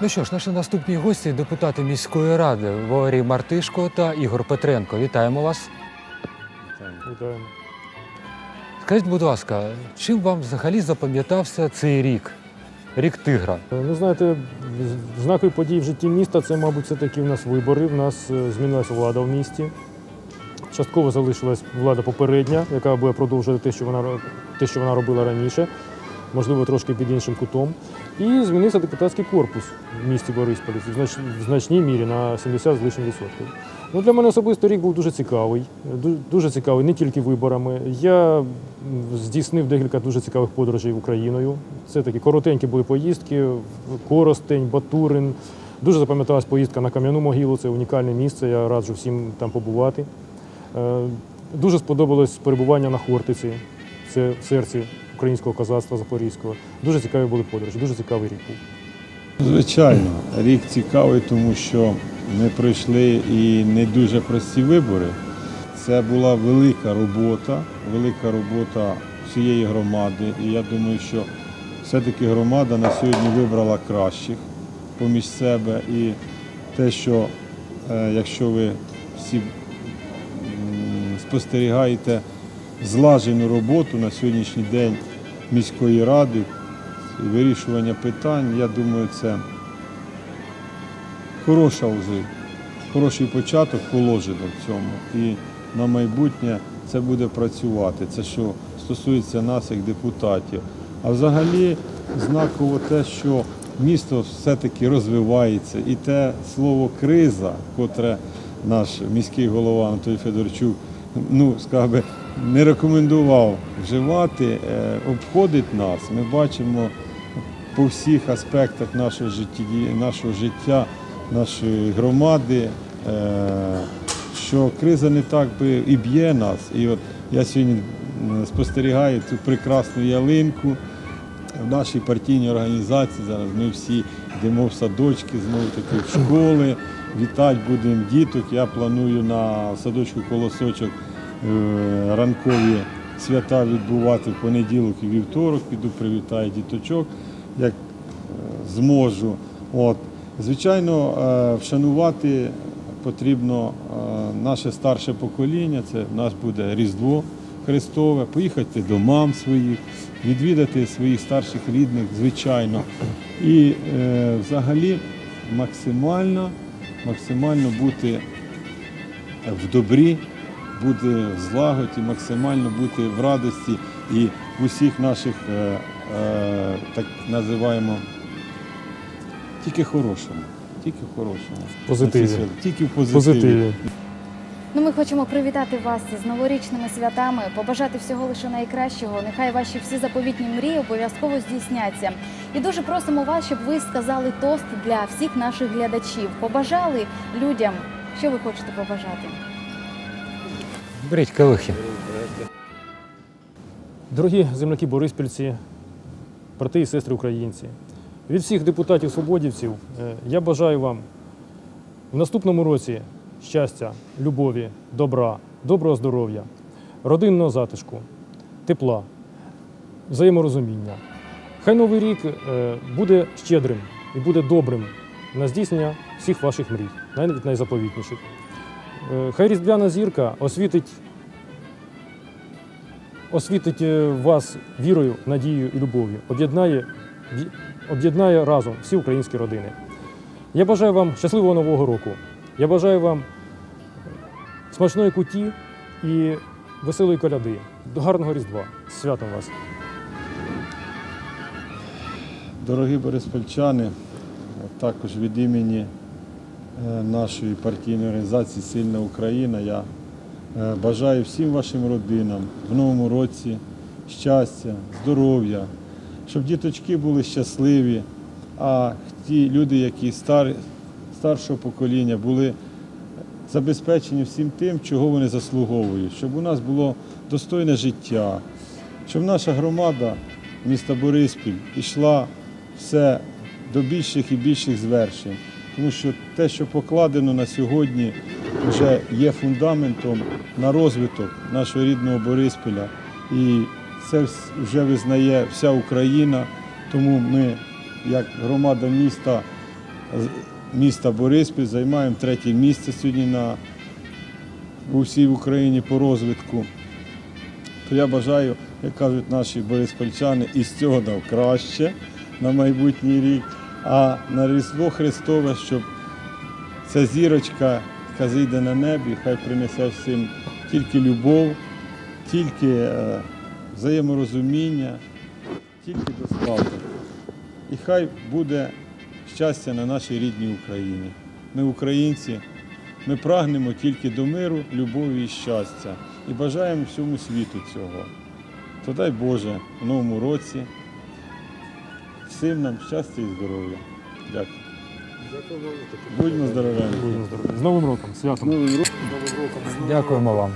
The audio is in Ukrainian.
Ну що ж, наші наступні гості депутати міської ради Валерій Мартишко та Ігор Петренко. Вітаємо вас. Вітаємо. Скажіть, будь ласка, чим вам взагалі запам'ятався цей рік? Рік тигра. Ну, знаєте, знакові події в житті міста це, мабуть, все-таки в нас вибори. В нас е, змінилася влада в місті. Частково залишилась влада попередня, яка буде продовжувати те, що вона, те, що вона робила раніше, можливо, трошки під іншим кутом. І змінився депутатський корпус в місті Борисполі в, значній мірі на 70 з лишнім відсотків. Ну, для мене особисто рік був дуже цікавий. Дуже цікавий не тільки виборами. Я здійснив декілька дуже цікавих подорожей Україною. Це такі коротенькі були поїздки, Коростень, Батурин. Дуже запам'яталась поїздка на Кам'яну могилу, це унікальне місце, я раджу всім там побувати. Е, Дуже сподобалось перебування на Хортиці, це в серці українського козацтва Запорізького. Дуже цікаві були подорожі, дуже цікавий рік був. Звичайно, рік цікавий, тому що ми пройшли і не дуже прості вибори. Це була велика робота, велика робота всієї громади. І я думаю, що все-таки громада на сьогодні вибрала кращих поміж себе. І те, що е, якщо ви всі спостерігаєте злажену роботу на сьогоднішній день міської ради, вирішування питань, я думаю, це хороша вже, хороший початок положено в цьому. І на майбутнє це буде працювати. Це що стосується нас як депутатів. А взагалі знаково те, що місто все-таки розвивається. І те слово криза, котре наш міський голова Анатолій Федорчук, ну, скажімо, не рекомендував вживати, е, обходить нас. Ми бачимо по всіх аспектах нашого нашого життя, нашої громади, е, що криза не так би і б'є нас. І от я сьогодні спостерігаю цю прекрасну ялинку в нашій партійній організації. Зараз ми всі йдемо в садочки, знову таки в школи. Вітати будемо діток. Я планую на садочку колосочок ранкові свята відбувати в понеділок і вівторок. Піду привітаю діточок, як е, зможу. От. Звичайно, е, вшанувати потрібно е, наше старше покоління. Це в нас буде Різдво Христове, поїхати до мам своїх, відвідати своїх старших рідних, звичайно. І е, взагалі максимально, максимально бути в добрі, бути в злагоді, максимально бути в радості і в усіх наших, е, е, так називаємо, тільки хорошому. Тільки в хорошому. Позитиві. Ці свята. Тільки в позитиві. Позитиві. Ну, ми хочемо привітати вас з новорічними святами, побажати всього лише найкращого. Нехай ваші всі заповітні мрії обов'язково здійсняться. І дуже просимо вас, щоб ви сказали тост для всіх наших глядачів. Побажали людям, що ви хочете побажати. Беріть калихи. Дорогі земляки Бориспільці, брати і сестри українці, від всіх депутатів свободівців е, я бажаю вам в наступному році щастя, любові, добра, доброго здоров'я, родинного затишку, тепла, взаєморозуміння. Хай новий рік е, буде щедрим і буде добрим на здійснення всіх ваших мрій, навіть найзаповітніших. Е, Хай різдвяна зірка освітить освітить е, вас вірою, надією і любов'ю, об'єднає, об'єднає разом всі українські родини. Я бажаю вам щасливого нового року. Я бажаю вам смачної куті і веселої коляди. До гарного Різдва. З Святом вас! Дорогі бориспільчани, також від імені е, нашої партійної організації Сильна Україна я е, бажаю всім вашим родинам в новому році щастя, здоров'я, щоб діточки були щасливі, а ті люди, які стар, старшого покоління, були забезпечені всім тим, чого вони заслуговують, щоб у нас було достойне життя, щоб наша громада міста Бориспіль йшла все до більших і більших звершень. Тому що те, що покладено на сьогодні, вже є фундаментом на розвиток нашого рідного Бориспіля. І це вже визнає вся Україна. Тому ми, як громада міста, міста Бориспіль, займаємо третє місце сьогодні на, у всій Україні по розвитку. То я бажаю, як кажуть наші бориспільчани, із цього дав краще на майбутній рік, а на Різдво Христове, щоб ця зірочка, яка зійде на небі, хай принесе всім тільки любов, тільки е, взаєморозуміння, тільки достаток. І хай буде щастя на нашій рідній Україні. Ми українці, ми прагнемо тільки до миру, любові і щастя. І бажаємо всьому світу цього. То дай Боже в новому році всім нам щастя і здоров'я. Дякую. Будьмо здорові. Будьмо здорові. З Новим роком, святом. Новим роком. Дякуємо вам.